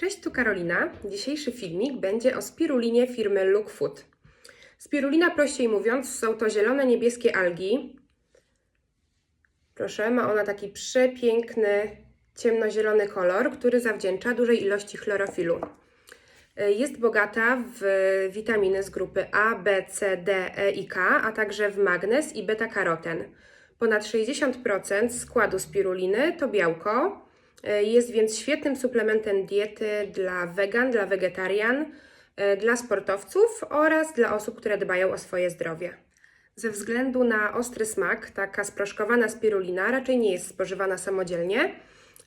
Cześć, tu Karolina. Dzisiejszy filmik będzie o spirulinie firmy Look Food. Spirulina, prościej mówiąc, są to zielone, niebieskie algi. Proszę, ma ona taki przepiękny, ciemnozielony kolor, który zawdzięcza dużej ilości chlorofilu. Jest bogata w witaminy z grupy A, B, C, D, E i K, a także w magnez i beta-karoten. Ponad 60% składu spiruliny to białko, jest więc świetnym suplementem diety dla wegan, dla wegetarian, dla sportowców oraz dla osób, które dbają o swoje zdrowie. Ze względu na ostry smak, taka sproszkowana spirulina raczej nie jest spożywana samodzielnie,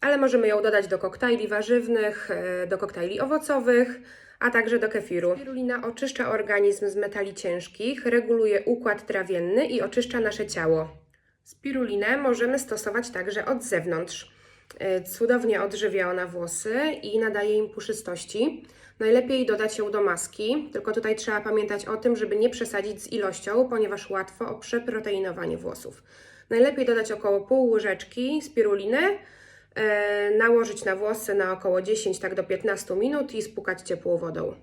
ale możemy ją dodać do koktajli warzywnych, e, do koktajli owocowych, a także do kefiru. Spirulina oczyszcza organizm z metali ciężkich, reguluje układ trawienny i oczyszcza nasze ciało. Spirulinę możemy stosować także od zewnątrz. E, Cudownie odżywia ona włosy i nadaje im puszystości. Najlepiej dodać ją do maski, tylko tutaj trzeba pamiętać o tym, żeby nie przesadzić z ilością, ponieważ łatwo o przeproteinowanie włosów. Najlepiej dodać około pół łyżeczki spiruliny, e, nałożyć na włosy na około 10 tak do 15 minut i spłukać ciepłą wodą.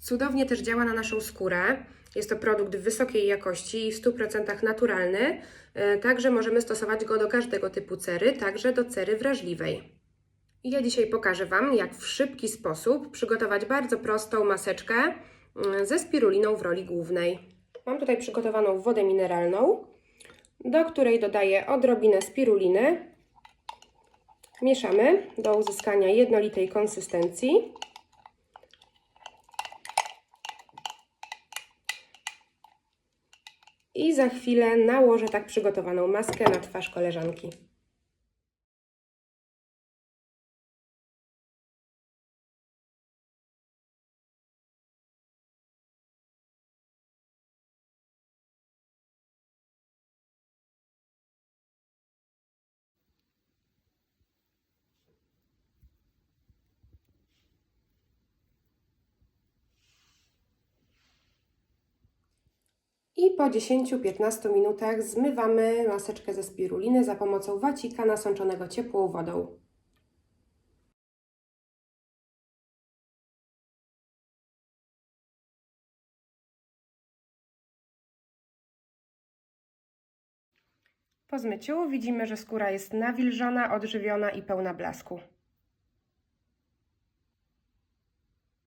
Cudownie też działa na naszą skórę. Jest to produkt wysokiej jakości i w 100% naturalny, e, także możemy stosować go do każdego typu cery, także do cery wrażliwej. Ja dzisiaj pokażę Wam, jak w szybki sposób przygotować bardzo prostą maseczkę mm, ze spiruliną w roli głównej. Mam tutaj przygotowaną wodę mineralną, do której dodaję odrobinę spiruliny. Mieszamy do uzyskania jednolitej konsystencji. I za chwilę nałożę tak przygotowaną maskę na twarz koleżanki. I po 10-15 minutach zmywamy maseczkę ze spiruliny za pomocą wacika nasączonego ciepłą wodą. Po zmyciu widzimy, że skóra jest nawilżona, odżywiona i pełna blasku.